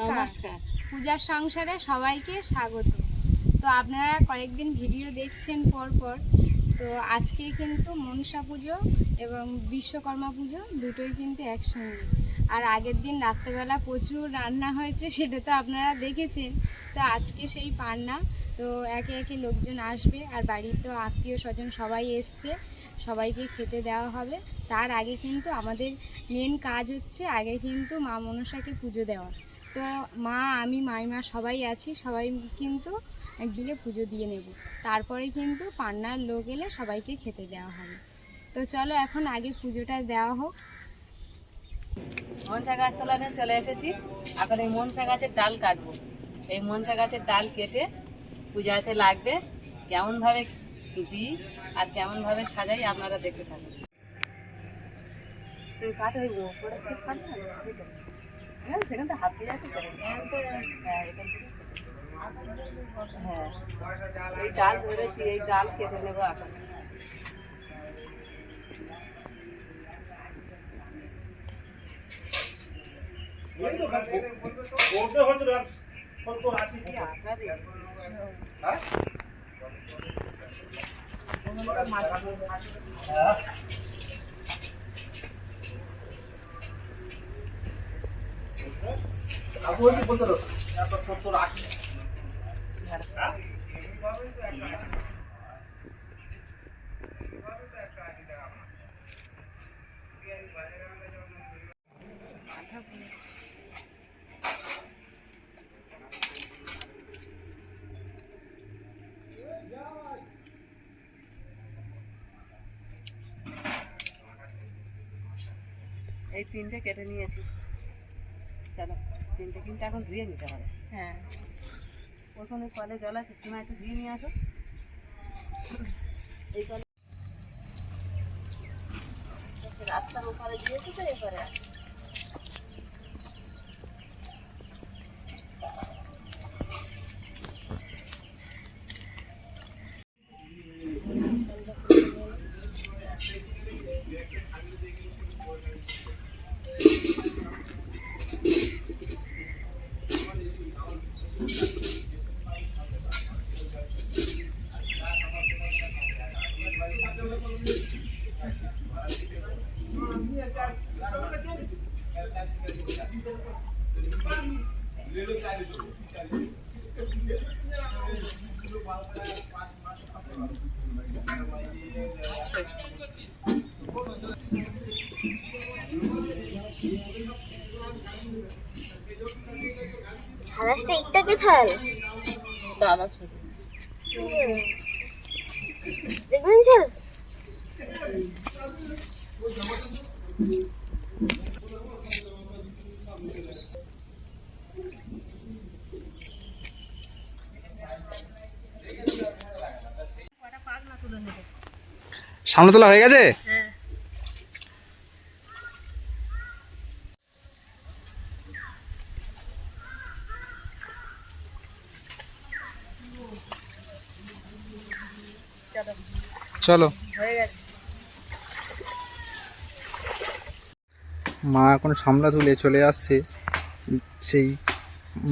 নমস্কার। পূজার সংসারে সবাইকে স্বাগত। তো আপনারা কয়েকদিন ভিডিও দেখছেন পর পর তো আজকে কিন্তু মনসা পুজো এবং বিশ্বকর্মা পুজো দুটোই কিন্তু একসঙ্গে। আর আগের দিন রাত্রেবেলা প্রচুর রান্না হয়েছে সেটা তো আপনারা দেখেছেন। তো আজকে সেই পান্না তো একে একে লোকজন আসবে আর বাড়ির তো আত্মীয় স্বজন সবাই এসছে সবাইকে খেতে দেওয়া হবে। তার আগে কিন্তু আমাদের মেন কাজ হচ্ছে আগে কিন্তু মা মনসাকে পুজো দেওয়া। তো মা আমি মাইমা সবাই আছি সবাই কিন্তু গিয়ে পুজো দিয়ে নেব। তারপরে কিন্তু পান্নার লোক এলে সবাইকে খেতে দেওয়া হবে। তো চলো এখন আগে পুজোটা দেওয়া হোক। মনসা গাছতলাতে চলে এসেছি। এখন এই মনসা গাছের ডাল কাটবো। এই মনসা গাছের ডাল কেটে পূজাতে লাগবে। কেমনভাবে দিই আর কেমনভাবে সাজাই আপনারা দেখতে থাকুন। তুমি কাটো ওই হ্যাঁ সেখান থেকে হাত দিয়ে যাচ্ছে তো। হ্যাঁ, এখান থেকে। হ্যাঁ এই ডাল ধরেছি এই ডাল কেটে নেব এখন এই তিনটে কেটে নিয়েছি চলো কিন্তু এখন ধুয়ে নিতে হবে। হ্যাঁ। প্রথমে কলে জল আছে সীমা একটু ধুয়ে নিয়ে আসো। এই কলে রাস্তার ওপারে দিয়েছি তো এপারে আছে। সাদা কোথায়? দাদা শুরু দেখবেন স্যার। সামনে তোলা হয়ে গেছে হ্যাঁ চলো। মা এখন সামলা তুলে চলে আসছে সেই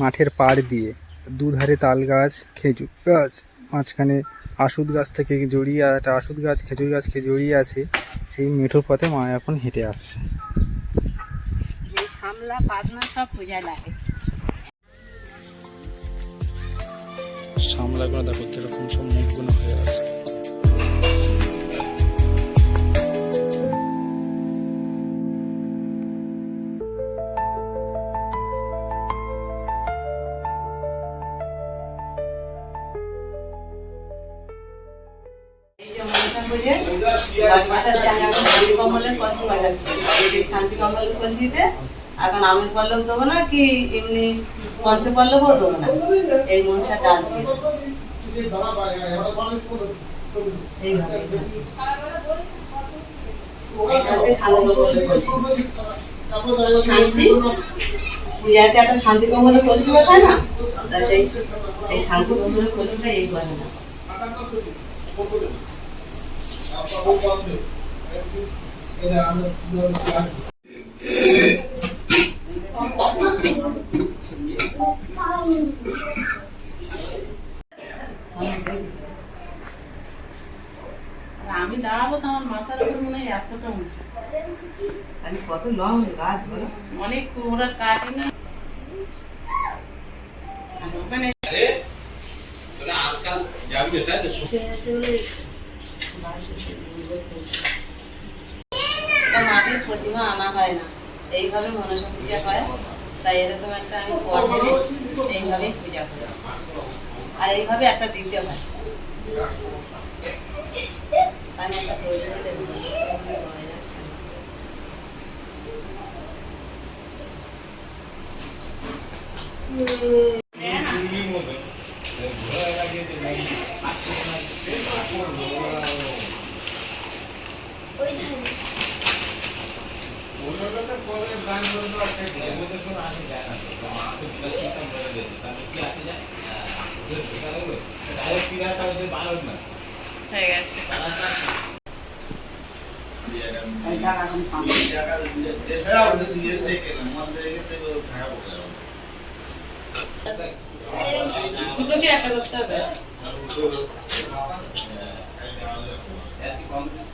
মাঠের পাড় দিয়ে। দুধারে তাল গাছ খেজুর গাছ মাঝখানে আশুদ গাছ থেকে জড়িয়ে একটা আশুদ গাছ খেজুর গাছকে জড়িয়ে আছে সেই মেঠো পথে মা এখন হেঁটে আসছে। সামলা পাতনা সব পূজায় লাগে। সামলাগুলো দেখো কীরকম সব এখন শান্তি বাজাচ্ছি এই শান্তি এখন আমের পল্লব দেবো না কি এমনি পঞ্চ দেবো না? এই মনসা ডাল হচ্ছে শান্তি পূজাতে একটা শান্তি কমলের কলসি না? তা সেই সেই শান্তি এই বসে না আমি দাঁড়াবো তো আমার মাথার উপর মনে হয় এতটা উঁচু। আমি কত লং গাছ বলো অনেক ওরা কাটে না। ওখানে এটা মাটির প্রতিমা আনা হয় না এইভাবে মনসা পূজা হয় তাই একটা আমি পরে এইভাবেই পূজা করি আর এইভাবে একটা দিতে হয় আমি একটা প্রয়োজনে দেবো যাচ্ছে না। হয়ে গেছে দুটোকে একটা করতে হবে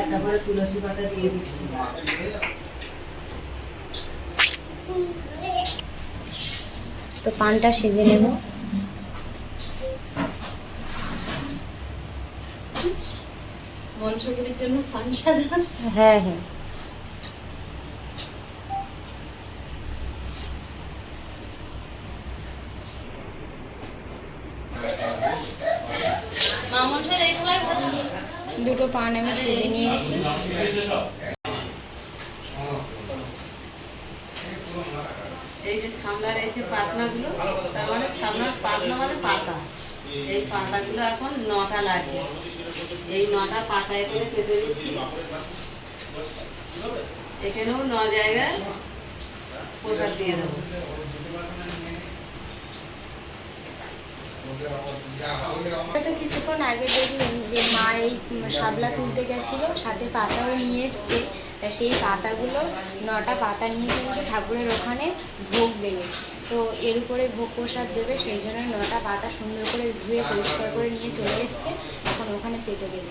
একটা করে তুলসী পাতা দিয়ে দিচ্ছি। তো পানটা সেজে নেব। মনসাপুরির জন্য পান সাজাচ্ছে হ্যাঁ হ্যাঁ। পান আমি সেজে নিয়েছি। এই যে সামলার এই যে পাতনাগুলো তার মানে সামলার পাতনা মানে পাতা। এই পাতাগুলো এখন নটা লাগবে এই নটা পাতায় করে পেতে দিচ্ছি। এখানেও ন জায়গায় প্রসাদ দিয়ে দেবো আমরা তো কিছুক্ষণ আগে দেখলেন যে মা এই শাবলা তুলতে গেছিল, সাথে পাতাও নিয়ে এসছে। তা সেই পাতাগুলো, নটা পাতা নিয়ে কিন্তু ঠাকুরের ওখানে ভোগ দেবে। তো এর উপরে ভোগ প্রসাদ দেবে, সেই জন্য নটা পাতা সুন্দর করে ধুয়ে পরিষ্কার করে নিয়ে চলে এসছে। এখন ওখানে পেতে দেবে।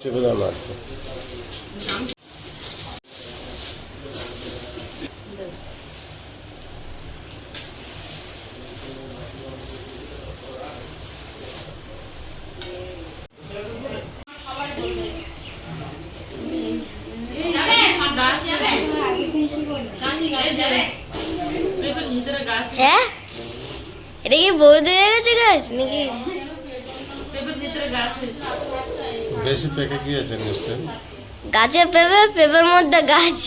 চেপে দাও না একটু। ভিতরে গাছ হ্যাঁ এটা কি বৌদি হয়ে গেছে গাছ নাকি পেঁপের ভিতরে গাছ হয়েছে বেশি পেকে গিয়েছে নিশ্চয় গাছে পেঁপে পেঁপের মধ্যে গাছ।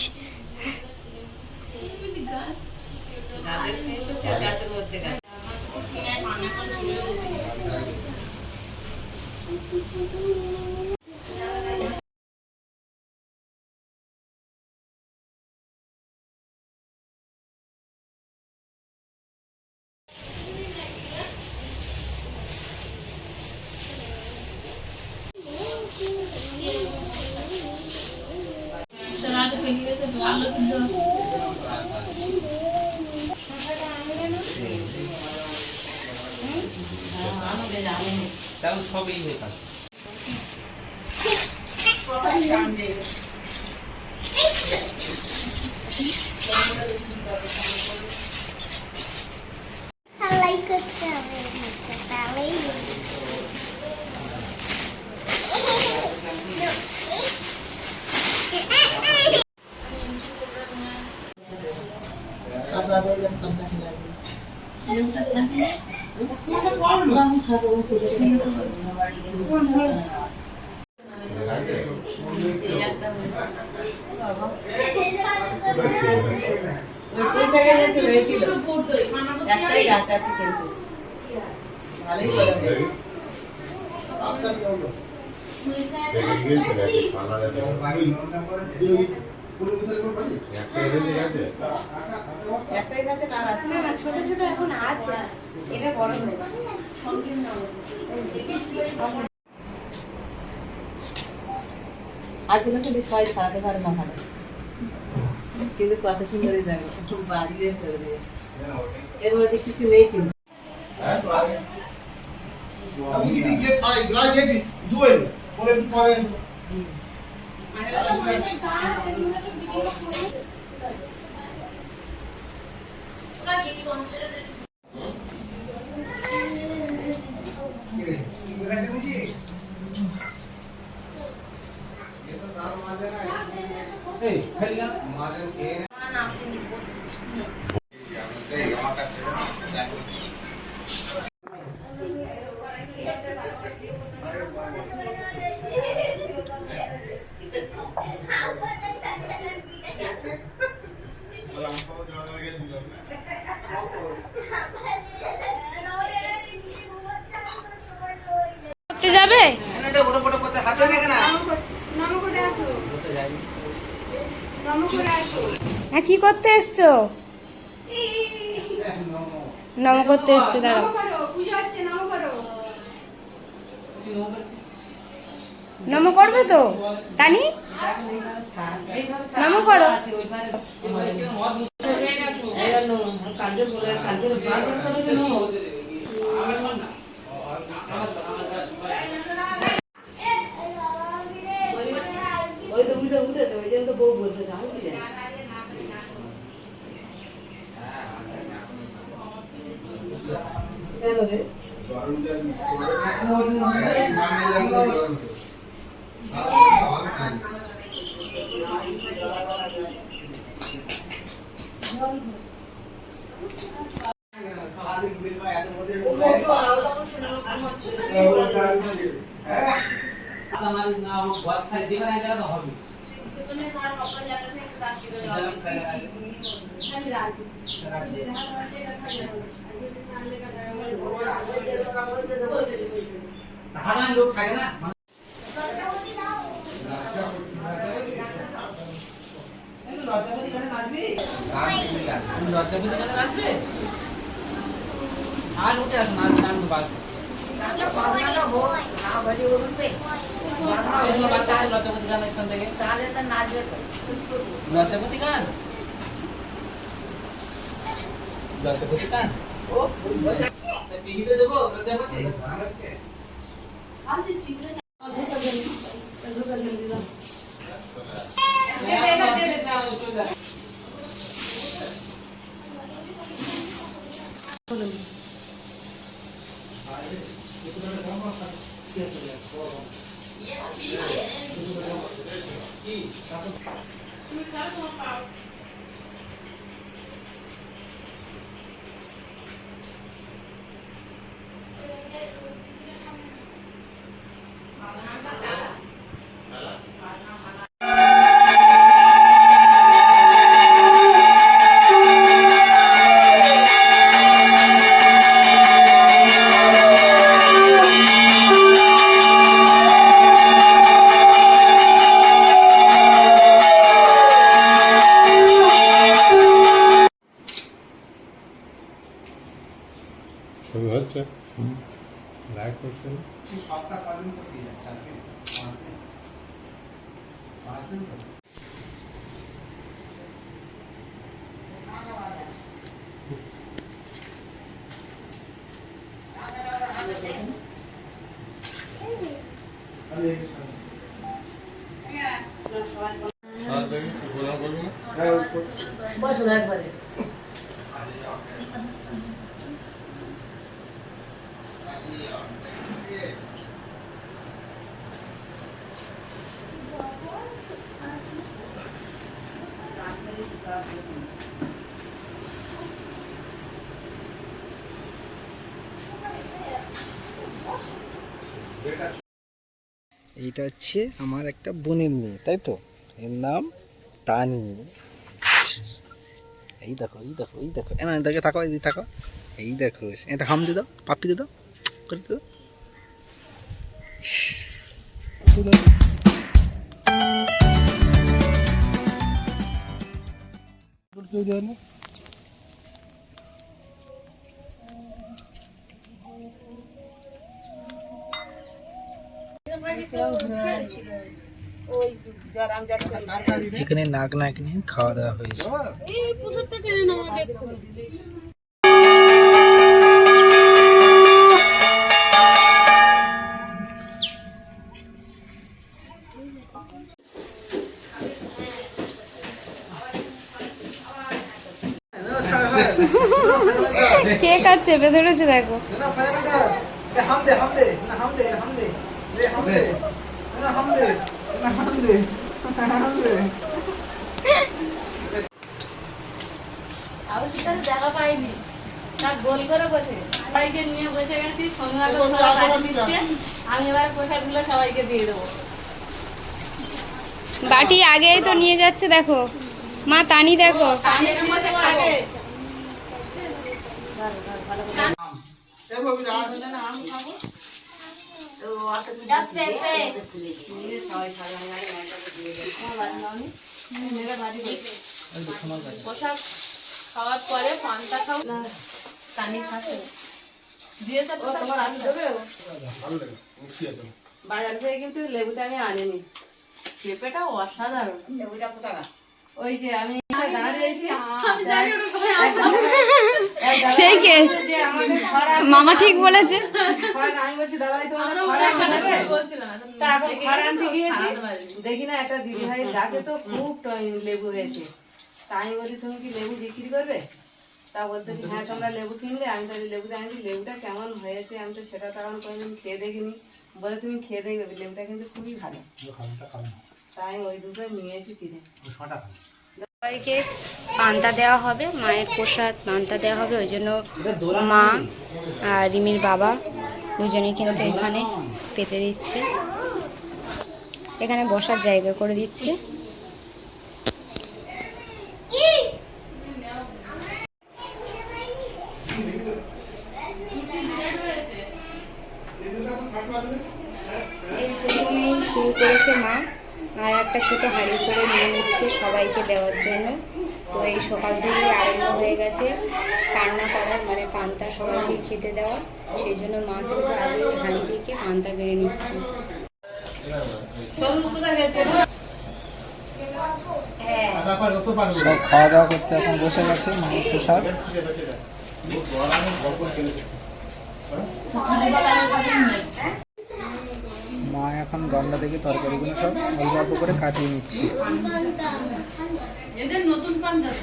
কিন্তু। ভালোই করে হয়েছে। একটাই গাছে কার আছে। না না ছোট ছোট এখন আছে। এটা বড় হয়েছে। সংকীর্ণ আগগুলো কিন্তু সবাই ছাড়াতে পারে না ভালো কিন্তু কত সুন্দরই যাবে বাড়িয়ে করে এর মধ্যে কিছু নেই কিন্তু করতে এসছো নম করতে এসছে দাঁড়াও। নম করবে তো? টানি নম করো। বলে হ্যাঁ। আমাদের নাম ওয়েবসাইট খাই যেখানে তো হবে। কেন রে লজ্জাপতি গানে নাচবে আর উঠে আসুন নাচ গান তো বাজবে भावनाला हो ना भरी वरून पे लतापती गाणं एखादं हे चालेल तर नाच लतापती गाण लतापती गाण ओ टीव्हीचं देबो लतापती आमचे चिकडे একবারে এইটা হচ্ছে আমার একটা বোনের মেয়ে তাই তো? এর নাম তানি। এই দেখো এই দেখো এই দেখো। এ না দেখে থাকো এই থাকো। এই দেখো এটা হাম দিয়ে দাও পাপ্পি দিয়ে দাও, করে দাও। কেউ দেয় এখানে নাক নাক নিয়ে খাওয়া দাওয়া হয়েছে কে কাজ চেপে ধরেছে দেখো হাম দে হাম দে না হাম দে হাম দে দে হাম দে হাম দে না হাম দে হাম দে সব গোল করে বসে। সবাইকে নিয়ে বসে গেছি কাজে দিচ্ছে। আমি এবার প্রসাদগুলো সবাইকে দিয়ে দেবো। বাটি আগেই তো নিয়ে যাচ্ছে দেখো। মা তানি দেখো। আমি পোশাক খাওয়ার পরে পান্তা খাও খাচ্ছে তোমার দেবে ও? বাজার থেকে কিন্তু লেবুটা আমি আনিনি পেঁপেটা অসাধারণ লেবুটা ওই যে আমি সেই কেস মামা ঠিক বলেছে। দেখে না একটা দিদি ভাইয়ের গাছে তো খুব। লেবু হয়েছে তা আমি বলি তুমি কি লেবু বিক্রি করবে তা বলতে হ্যাঁ তোমরা লেবু কিনলে আমি তাহলে লেবু আনছি লেবুটা কেমন হয়েছে আমি তো সেটা তখন কোনোদিন খেয়ে দেখিনি বলে তুমি খেয়ে দেখবে লেবুটা কিন্তু খুবই ভালো তাই ওই দুটো নিয়েছি কিনে সবাইকে পান্তা দেওয়া হবে, মায়ের প্রসাদ পান্তা দেওয়া হবে, ওই জন্য মা আর রিমির বাবা দুজনে কিন্তু এখানে পেতে দিচ্ছে। এখানে বসার জায়গা করে দিচ্ছে এই প্রথমেই শুরু করেছে মা আর একটা ছোট হাঁড়ি করে নিয়ে নিচ্ছে সবাইকে দেওয়ার জন্য তো এই সকাল থেকেই আরম্ভ হয়ে গেছে রান্না করার মানে পান্তা সবাইকে খেতে দেওয়া সেই জন্য মা কিন্তু আগে হাঁড়ি থেকে পান্তা বেড়ে নিচ্ছে। সব খাওয়া দাওয়া করতে এখন বসে গেছে মায়ের প্রসাদ। মা এখন গামলা থেকে তরকারিগুলো সব অল্প অল্প করে কাটিয়ে নিচ্ছে। এদের নতুন পান্তা তো।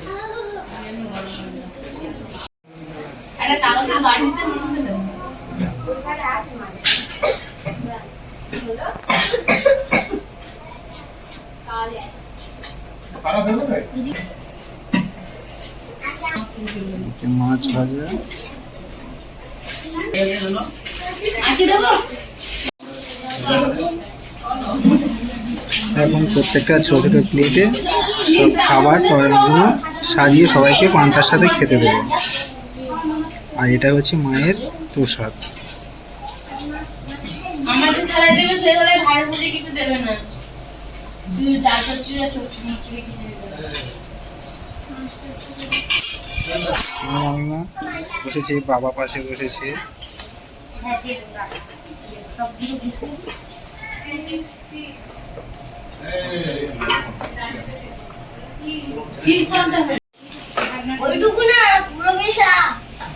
এমনি গরম পান্তা। একটা কাগজের বাটিতে মনে হচ্ছে লেবু। এদিকে মাছ ভাজা। এখন প্রত্যেকটা ছোট ছোট প্লেটে সব খাবার তরকারিগুলো সাজিয়ে সবাইকে পান্তার সাথে খেতে দেবে। আর এটা হচ্ছে মায়ের প্রসাদ। বসেছে বাবা পাশে বসেছে। হ্যাঁ ওইটুকু না পুরো মেশা।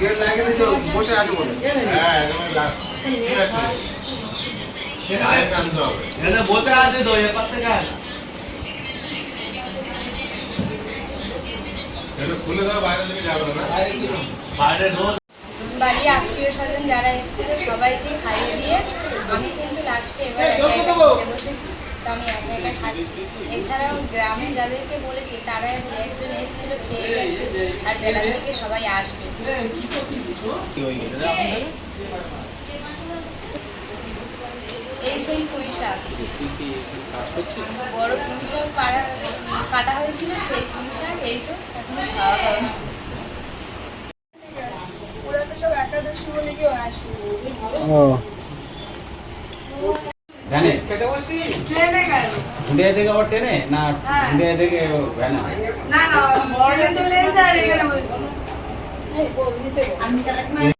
গেট দিয়েছ বসে আছো বলে। হ্যাঁ হবে। বসে আছে তো এপার থেকে বাড়ি আত্মীয় স্বজন যারা এসেছিল সবাইকে খাইয়ে দিয়ে আমি কিন্তু লাস্টে এবার বসেছি। তো আমি একা একা খাচ্ছি। এছাড়াও গ্রামে যাদেরকে বলেছি তারা একজন এসেছিল খেয়ে গেছে। আর বেলা থেকে সবাই আসবে। এই সেই পুঁই শাক বড় পুঁই শাক পাড়া কাটা হয়েছিল সেই পুঁই শাক এই তো এখন খাওয়া হবে। না হ্যাঁ। ভ্যানে? না